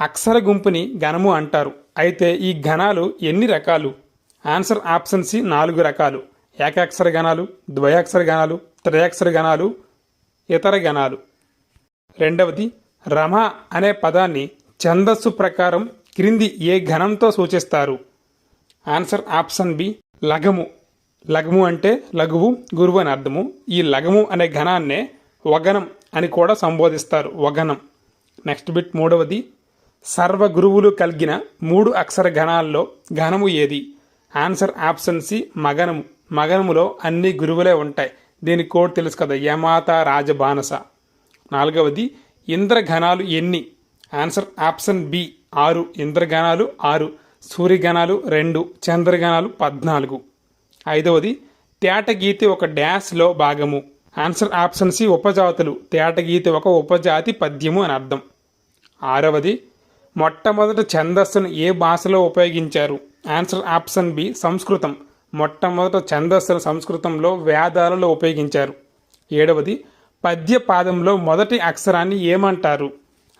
అక్షర గుంపుని ఘనము అంటారు. అయితే ఈ ఘనాలు ఎన్ని రకాలు? ఆన్సర్ ఆప్షన్ సి నాలుగు రకాలు. ఏకాక్షర గణాలు ద్వయాక్షర గణాలు త్రయాక్షర గణాలు ఇతర గణాలు రెండవది రమ అనే పదాన్ని ఛందస్సు ప్రకారం క్రింది ఏ ఘనంతో సూచిస్తారు? ఆన్సర్ ఆప్షన్ బి లఘము. లఘము అంటే లఘువు గురువు అని అర్థము. ఈ లఘము అనే ఘనాన్నే వగనం అని కూడా సంబోధిస్తారు. వగనం. నెక్స్ట్ బిట్ మూడవది సర్వ గురువులు కలిగిన మూడు అక్షర గణాల్లో ఘనము ఏది? ఆన్సర్ ఆప్షన్ సి మగనము. మగనములో అన్ని గురువులే ఉంటాయి. దీని కోడ్ తెలుసు కదా యమాత రాజబానస. నాలుగవది ఇంద్రఘనాలు ఎన్ని? ఆన్సర్ ఆప్షన్ బి ఆరు. ఇంద్రగణాలు ఆరు. సూర్యగణాలు రెండు. చంద్రగణాలు పద్నాలుగు. ఐదవది తేటగీతి ఒక డ్యాష్లో భాగము. ఆన్సర్ ఆప్షన్ సి ఉపజాతులు. తేటగీతి ఒక ఉపజాతి పద్యము అని అర్థం. ఆరవది మొట్టమొదట ఛందస్సును ఏ భాషలో ఉపయోగించారు? ఆన్సర్ ఆప్షన్ బి సంస్కృతం. మొట్టమొదట ఛందస్సును సంస్కృతంలో వేదాలలో ఉపయోగించారు. ఏడవది పద్య పాదంలో మొదటి అక్షరాన్ని ఏమంటారు?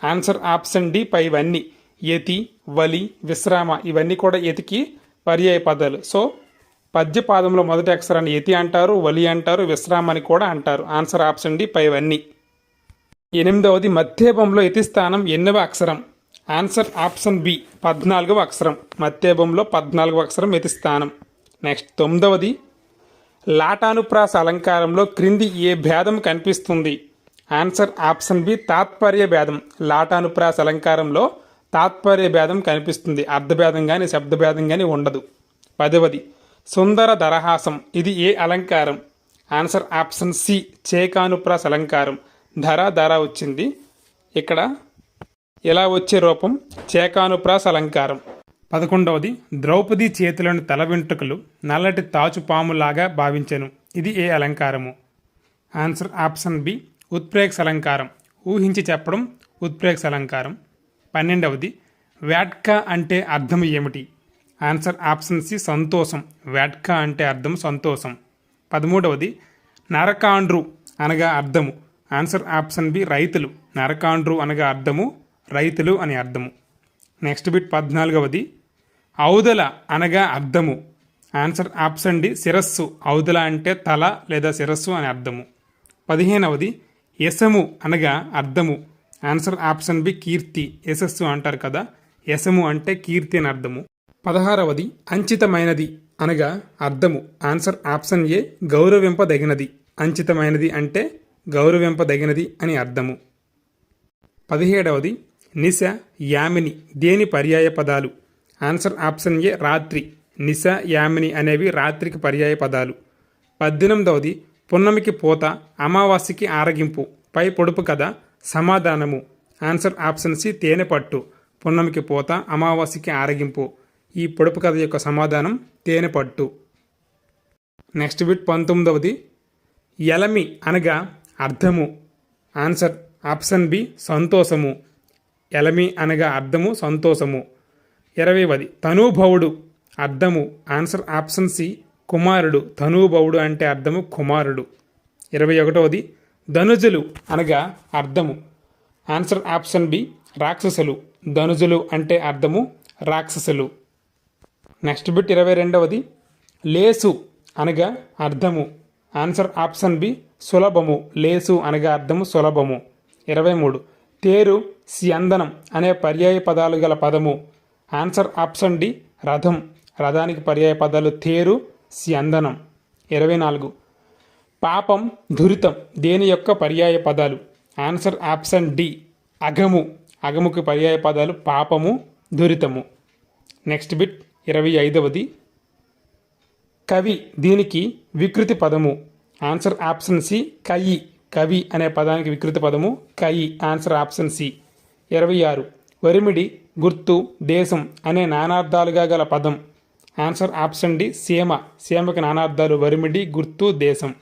ఆన్సర్ ఆప్షన్ డి పైవన్నీ యతి వలి విశ్రామ ఇవన్నీ కూడా యతికి పర్యాయ పదాలు. సో పద్య పాదంలో మొదటి అక్షరాన్ని యతి అంటారు వలి అంటారు విశ్రామ అని కూడా అంటారు. ఆన్సర్ ఆప్షన్ డి పైవన్నీ ఎనిమిదవది మధ్యభంలో యతి స్థానం ఎన్నవ అక్షరం. ఆన్సర్ ఆప్షన్ బి పద్నాలుగవ అక్షరం. మధ్యభంలో పద్నాలుగవ అక్షరం యతి స్థానం. నెక్స్ట్ తొమ్మిదవది లాటానుప్రాస అలంకారంలో క్రింది ఏ భేదం కనిపిస్తుంది? ఆన్సర్ ఆప్షన్ బి తాత్పర్య భేదం. లాటానుప్రాస అలంకారంలో తాత్పర్య భేదం కనిపిస్తుంది. అర్థభేదం కానీ శబ్దభేదం కానీ ఉండదు. పదవది సుందర దరహాసం ఇది ఏ అలంకారం? ఆన్సర్ ఆప్షన్ సి చేకానుప్రాస అలంకారం. ధర ధర వచ్చింది. ఇక్కడ ఇలా వచ్చే రూపం? చేకానుప్రాస అలంకారం. పదకొండవది ద్రౌపది చేతిలోని తల వెంట్రుకలు నల్లటి తాచు పాములాగా భావించెను. ఇది ఏ అలంకారము? ఆన్సర్ ఆప్షన్ బి ఉత్ప్రేక్ష అలంకారం. ఊహించి చెప్పడం ఉత్ప్రేక్ష అలంకారం. పన్నెండవది వ్యాట్కా అంటే అర్థం ఏమిటి? ఆన్సర్ ఆప్షన్ సి సంతోషం. వ్యాట్కా అంటే అర్థం సంతోషం. పదమూడవది నరకాండ్రు అనగా అర్థము. ఆన్సర్ ఆప్షన్ బి రైతులు. నరకాండ్రు అనగా అర్థము రైతులు అని అర్థము. నెక్స్ట్ బిట్ పద్నాలుగవది ఔదల అనగా అర్థము. ఆన్సర్ ఆప్షన్ డి శిరస్సు. ఔదల అంటే తల లేదా శిరస్సు అని అర్థము. పదిహేనవది యశము అనగా అర్థము. ఆన్సర్ ఆప్షన్ బి కీర్తి. యశస్సు అంటారు కదా యశము అంటే కీర్తి అని అర్థము. పదహారవది అంచితమైనది అనగా అర్థము. Answer option A గౌరవింపదగినది. అంచితమైనది అంటే గౌరవింపదగినది అని అర్థము. పదిహేడవది నిశ యామిని దేని పర్యాయ పదాలు? ఆన్సర్ ఆప్షన్ ఏ రాత్రి. నిశ యామిని అనేవి రాత్రికి పర్యాయ పదాలు. పద్దెనిమిదవది పున్నమికి పోత అమావాస్యకి ఆరగింపు పై పొడుపు కథ సమాధానము. ఆన్సర్ ఆప్షన్ సి తేనె పట్టు. పున్నమికి పోత అమావాస్యకి ఆరగింపు. ఈ పొడుపు కథ యొక్క సమాధానం తేనె పట్టు. నెక్స్ట్ బిట్ పంతొమ్మిదవది ఎలమి అనగా అర్థము. ఆన్సర్ ఆప్షన్ బి సంతోషము. ఎలమి అనగా అర్థము సంతోషము. ఇరవైవది తనూభవుడు అర్థము ఆన్సర్ ఆప్షన్ సి కుమారుడు. తనూభవుడు అంటే అర్థము కుమారుడు. ఇరవై ఒకటవది ధనుజులు అనగా అర్థము. ఆన్సర్ ఆప్షన్ బి రాక్షసులు. ధనుజులు అంటే అర్థము రాక్షసులు. నెక్స్ట్ బిట్ ఇరవై రెండవది లేసు అనగా అర్థము. ఆన్సర్ ఆప్షన్ బి సులభము. లేసు అనగా అర్థము సులభము. ఇరవై మూడు తేరు స్యందనం అనే పర్యాయ పదాలు గల పదము. ఆన్సర్ ఆప్షన్ డి రథం. రథానికి పర్యాయ పదాలు తేరు స్యందనం. ఇరవై నాలుగు. పాపం దురితం దేని యొక్క పర్యాయ పదాలు? ఆన్సర్ ఆప్షన్ డి అగము అగముకి పర్యాయ పదాలు పాపము దురితము నెక్స్ట్ బిట్ ఇరవై ఐదవది. కవి దీనికి వికృతి పదము. ఆన్సర్ ఆప్షన్ సి కయి కవి అనే పదానికి వికృతి పదము కయి ఆన్సర్ ఆప్షన్ సి. ఇరవై ఆరు. వరిమిడి గుర్తు దేశం అనే నానార్థాలుగా గల పదం. ఆన్సర్ ఆప్షన్ డి సీమ. సీమకి నానార్థాలు వరిమిడి గుర్తు దేశం.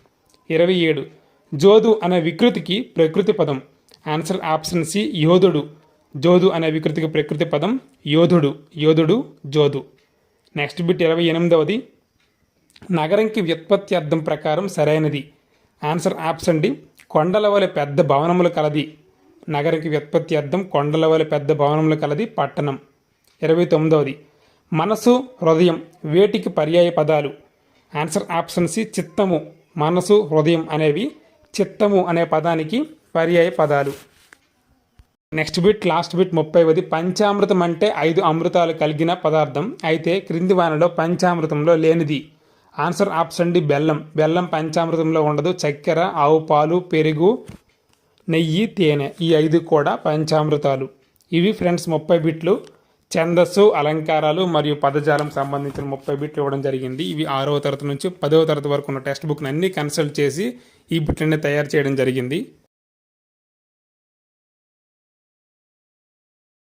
ఇరవై ఏడు. జోదు అనే వికృతికి ప్రకృతి పదం. ఆన్సర్ ఆప్షన్ సి యోధుడు. జోదు అనే వికృతికి ప్రకృతి పదం యోధుడు. యోధుడు జోదు. నెక్స్ట్ బిట్ ఇరవై ఎనిమిదవది. నగరంకి వ్యుత్పత్తి అర్థం ప్రకారం సరైనది. ఆన్సర్ ఆప్షన్ డి కొండల వలె పెద్ద భవనములు కలది. నగరికి వ్యుత్పత్తి అర్థం కొండల వలె పెద్ద భవనములు కలది పట్టణం. ఇరవై తొమ్మిదవది. మనసు హృదయం వేటికి పర్యాయ పదాలు. ఆన్సర్ ఆప్షన్ సి చిత్తము. మనసు హృదయం అనేవి చిత్తము అనే పదానికి పర్యాయ పదాలు. నెక్స్ట్ బిట్ లాస్ట్ బిట్ ముప్పైవది. పంచామృతం అంటే ఐదు అమృతాలు కలిగిన పదార్థం. అయితే క్రింది వానలో పంచామృతంలో లేనిది. ఆన్సర్ ఆప్షన్ డి బెల్లం. బెల్లం పంచామృతంలో ఉండదు. చక్కెర ఆవు పాలు పెరుగు నెయ్యి తేనె ఈ ఐదు కూడా పంచామృతాలు. ఇవి ఫ్రెండ్స్ ముప్పై బిట్లు. ఛందస్సు అలంకారాలు మరియు పదజాలం సంబంధించిన ముప్పై బిట్లు ఇవ్వడం జరిగింది. ఇవి ఆరవ తరగతి నుంచి పదవ తరగతి వరకు ఉన్న టెక్స్ట్ బుక్ని అన్ని కన్సల్ట్ చేసి ఈ బిట్లని తయారు చేయడం జరిగింది.